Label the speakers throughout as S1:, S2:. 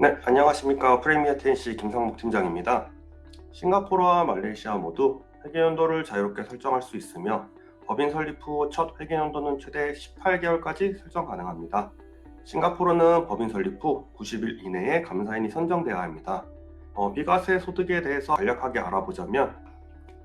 S1: 네, 안녕하십니까. 프레미어 텐시 김성목 팀장입니다. 싱가포르와 말레이시아 모두 회계연도를 자유롭게 설정할 수 있으며 법인 설립 후 첫 회계연도는 최대 18개월까지 설정 가능합니다. 싱가포르는 법인 설립 후 90일 이내에 감사인이 선정돼야 합니다. 어, 비과세 소득에 대해서 간략하게 알아보자면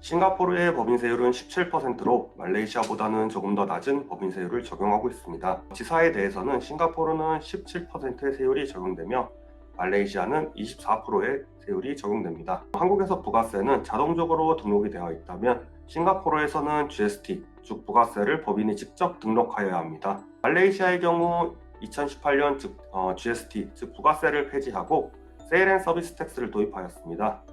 S1: 싱가포르의 법인세율은 17%로 말레이시아보다는 조금 더 낮은 법인세율을 적용하고 있습니다. 지사에 대해서는 싱가포르는 17%의 세율이 적용되며 말레이시아는 24%의 세율이 적용됩니다. 한국에서 부가세는 자동적으로 등록이 되어 있다면 싱가포르에서는 GST, 즉 부가세를 법인이 직접 등록하여야 합니다. 말레이시아의 경우 2018년 즉 어, GST, 즉 부가세를 폐지하고 세일 앤 서비스 텍스를 도입하였습니다.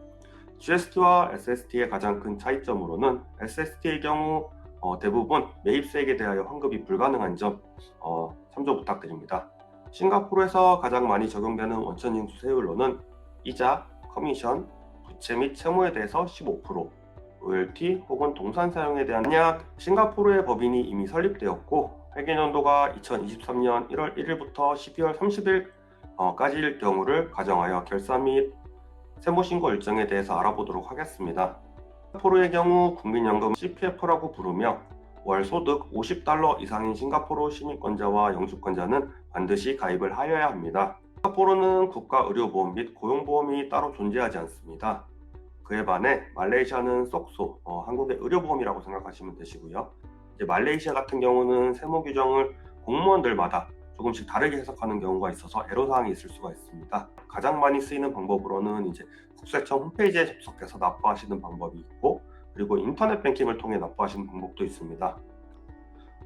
S1: GST와 SST의 가장 큰 차이점으로는 SST의 경우 어, 대부분 매입세액에 대하여 환급이 불가능한 점 어, 참조 부탁드립니다. 싱가포르에서 가장 많이 적용되는 원천 징수 세율로는 이자, 커미션, 부채 및 채무에 대해서 15%, 로열티 혹은 동산 사용에 대한 만약 싱가포르의 법인이 이미 설립되었고 회계연도가 2023년 1월 1일부터 12월 30일까지일 경우를 가정하여 결산 및 세무신고 일정에 대해서 알아보도록 하겠습니다. 싱가포르의 경우 국민연금 CPF라고 부르며 월 소득 50달러 이상인 싱가포르 시민권자와 영주권자는 반드시 가입을 하여야 합니다. 싱가포르는 국가 의료보험 및 고용보험이 따로 존재하지 않습니다. 그에 반해 말레이시아는 쏙소, 어, 한국의 의료보험이라고 생각하시면 되시고요. 이제 말레이시아 같은 경우는 세무 규정을 공무원들마다 조금씩 다르게 해석하는 경우가 있어서 애로사항이 있을 수가 있습니다. 가장 많이 쓰이는 방법으로는 이제 국세청 홈페이지에 접속해서 납부하시는 방법이 있고 그리고 인터넷 뱅킹을 통해 납부하시는 방법도 있습니다.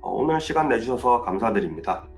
S1: 어, 오늘 시간 내주셔서 감사드립니다.